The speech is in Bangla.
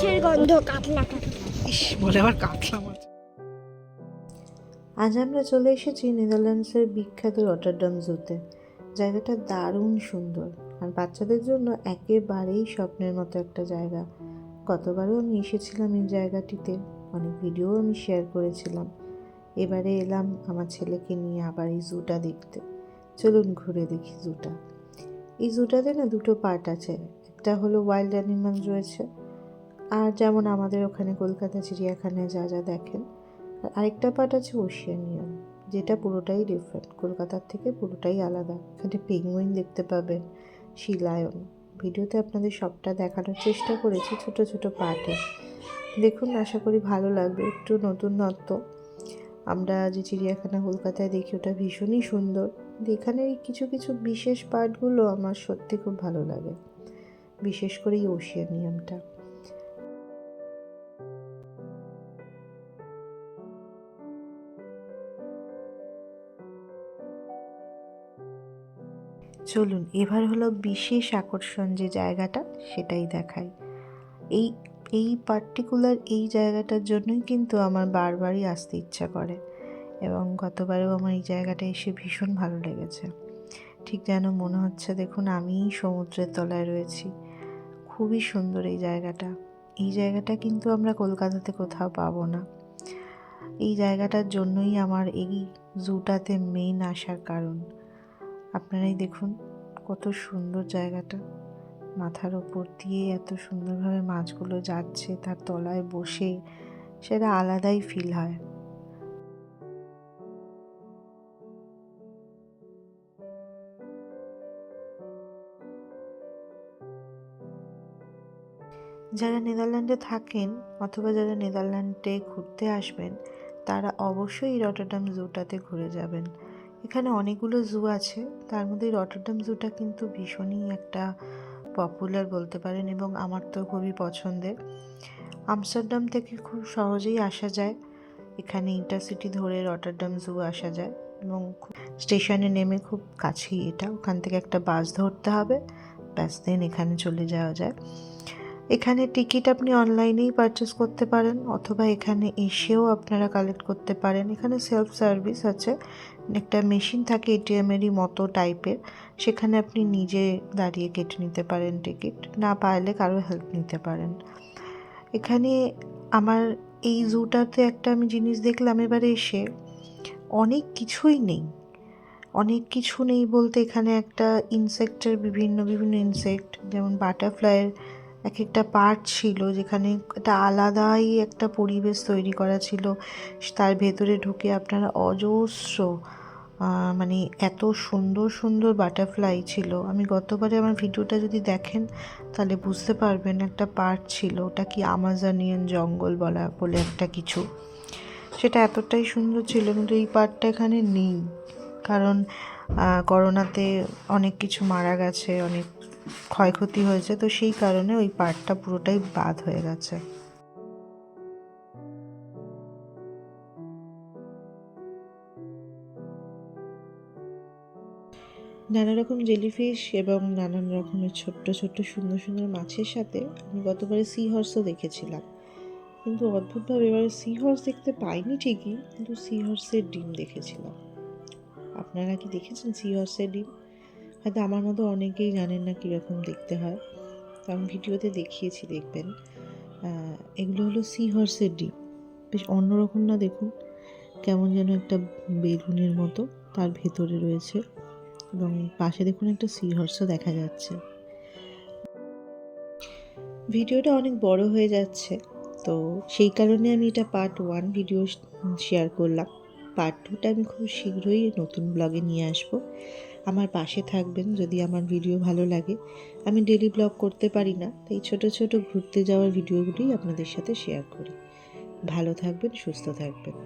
গন্ধ কাতলা কাতলা। ইস বলে আবার কাতলা মাছ। আজ আমরা চলে এসেছি নেদারল্যান্ডসের বিখ্যাত রটারডাম জুতে। জায়গাটা দারুণ সুন্দর। আর বাচ্চাদের জন্য একেবারেই স্বপ্নের মতো একটা জায়গা। গতবারও আমি এসেছিলাম এই জায়গাটিতে। অনেক ভিডিও আমি শেয়ার করেছিলাম। এবারে এলাম আমার ছেলেকে নিয়ে আবার এই জুটা দেখতে। চলুন ঘুরে দেখি জুটা। এই জুটাতে না দুটো পার্ট আছে। একটা হলো ওয়াইল্ড অ্যানিমালস রয়েছে। আর যেমন আমাদের ওখানে কলকাতা, চিড়িয়াখানায় যা যা দেখেন, আর আরেকটা পার্ট আছে ওশিয়ানিয়াম যেটা পুরোটাই ডিফারেন্ট কলকাতার থেকে পুরোটাই আলাদা। এখানে পেঙ্গুইন দেখতে পাবেন শিলায়ন ভিডিওতে আপনাদের সবটা দেখানোর চেষ্টা করেছি ছোট ছোট পার্টে দেখুন, আশা করি ভালো লাগবে। একটু নতুনত্ব আমরা যে চিড়িয়াখানা কলকাতায় দেখি, ওটা ভীষণই সুন্দর। এখানে কিছু কিছু বিশেষ পার্টগুলো আমার সত্যি খুব ভালো লাগে। বিশেষ করে এই ওশিয়ানিয়ামটা চলুন, এবার হলো বিশেষ আকর্ষণ যে জায়গাটা সেটাই দেখাই। এই এই পার্টিকুলার এই জায়গাটার জন্যই কিন্তু আমার বারবারই আসতে ইচ্ছা করে এবং গতবারেও আমার এই জায়গাটা এসে ভীষণ ভালো লেগেছে। ঠিক যেন মনে হচ্ছে, দেখুন, আমিই সমুদ্রের তলায় রয়েছি। খুবই সুন্দর এই জায়গাটা। এই জায়গাটা কিন্তু আমরা কলকাতাতে কোথাও পাবো না। এই জায়গাটার জন্যই আমার এই জুটাতে মেন আসার কারণ। আপনারাই দেখুন কত সুন্দর জায়গাটা। মাথার ওপর দিয়ে এত সুন্দরভাবে মাছগুলো যাচ্ছে, তার তলায় বসে সেটা আলাদাই ফিল হয়। যারা নেদারল্যান্ডে থাকেন অথবা যারা নেদারল্যান্ডে ঘুরতে আসবেন, তারা অবশ্যই রটারডাম জুটাতে ঘুরে যাবেন। এখানে অনেকগুলো জু আছে। তার মধ্যে রটারডাম জুটা কিন্তু ভীষণই একটা পপুলার বলতে পারেন এবং আমার তো খুবই পছন্দের। আমস্টারডাম থেকে খুব সহজেই আসা যায়। এখানে ইন্টারসিটি ধরে রটারডাম জু আসা যায় এবং স্টেশনে নেমে খুব কাছেই এটা। ওখান থেকে একটা বাস ধরতে হবে। ব্যাস দেন এখানে চলে যাওয়া যায়। এখানে টিকিট আপনি অনলাইনেই পারচেস করতে পারেন, অথবা এখানে এসেও আপনারা কালেক্ট করতে পারেন। এখানে সেলফ সার্ভিস আছে। একটা মেশিন থাকে এটিএমেরই মতো টাইপের সেখানে আপনি নিজে দাঁড়িয়ে কেটে নিতে পারেন টিকিট না পারলে কারও হেল্প নিতে পারেন। এখানে আমার এই জুটাতে একটা আমি জিনিস দেখলাম এবারে এসে, অনেক কিছুই নেই। অনেক কিছু নেই বলতে এখানে একটা ইনসেক্টের বিভিন্ন বিভিন্ন ইনসেক্ট যেমন বাটারফ্লাইয়ের এক একটা পার্ট ছিল যেখানে একটা আলাদাই একটা পরিবেশ তৈরি করা ছিল। তার ভেতরে ঢুকে আপনারা অজস্র মানে এত সুন্দর সুন্দর বাটারফ্লাই ছিল। আমি গতবারে আমার ভিডিওটা যদি দেখেন, তাহলে বুঝতে পারবেন একটা পার্ট ছিল। ওটা কি আমাজনিয়ান জঙ্গল বলা, বলে একটা কিছু। সেটা এতটাই সুন্দর ছিল, কিন্তু এই পার্টটা এখানে নেই। কারণ করোনাতে অনেক কিছু মারা গেছে, অনেক ক্ষয়ক্ষতি হয়েছে, তো সেই কারণে ওই পার্টটা পুরোটাই বাদ হয়ে গেছে। নানা রকম জেলিফিশ এবং নানান রকমের ছোট্ট ছোট্ট, সুন্দর সুন্দর মাছের সাথে আমি গতবারে সি হর্সও দেখেছিলাম। কিন্তু অদ্ভুতভাবে এবারে সি হর্স দেখতে পাইনি ঠিকই, কিন্তু সি হর্সের ডিম দেখেছিলাম। আপনারা কি দেখেছেন সি হর্সের ডিম? হয়তো আমার মতো অনেকেই জানেন না কীরকম দেখতে হয়। তো আমি ভিডিওতে দেখিয়েছি দেখবেন। এগুলো হলো সি হর্সের ডিম। বেশ অন্যরকম না দেখুন? কেমন যেন একটা বেলুনের মতো তার ভেতরে রয়েছে এবং পাশে দেখুন একটা সি হর্সও দেখা যাচ্ছে। ভিডিওটা অনেক বড় হয়ে যাচ্ছে। তো সেই কারণে আমি এটা পার্ট ওয়ান ভিডিও শেয়ার করলাম। পার্ট টুটা আমি খুব শীঘ্রই নতুন ব্লগে নিয়ে আসব। আমার পাশে থাকবেন যদি আমার ভিডিও ভালো লাগে। আমি ডেলি ব্লগ করতে পারি না, তাই ছোট ছোট ঘুরতে যাওয়ার ভিডিওগুলি আপনাদের সাথে শেয়ার করি। ভালো থাকবেন, সুস্থ থাকবেন।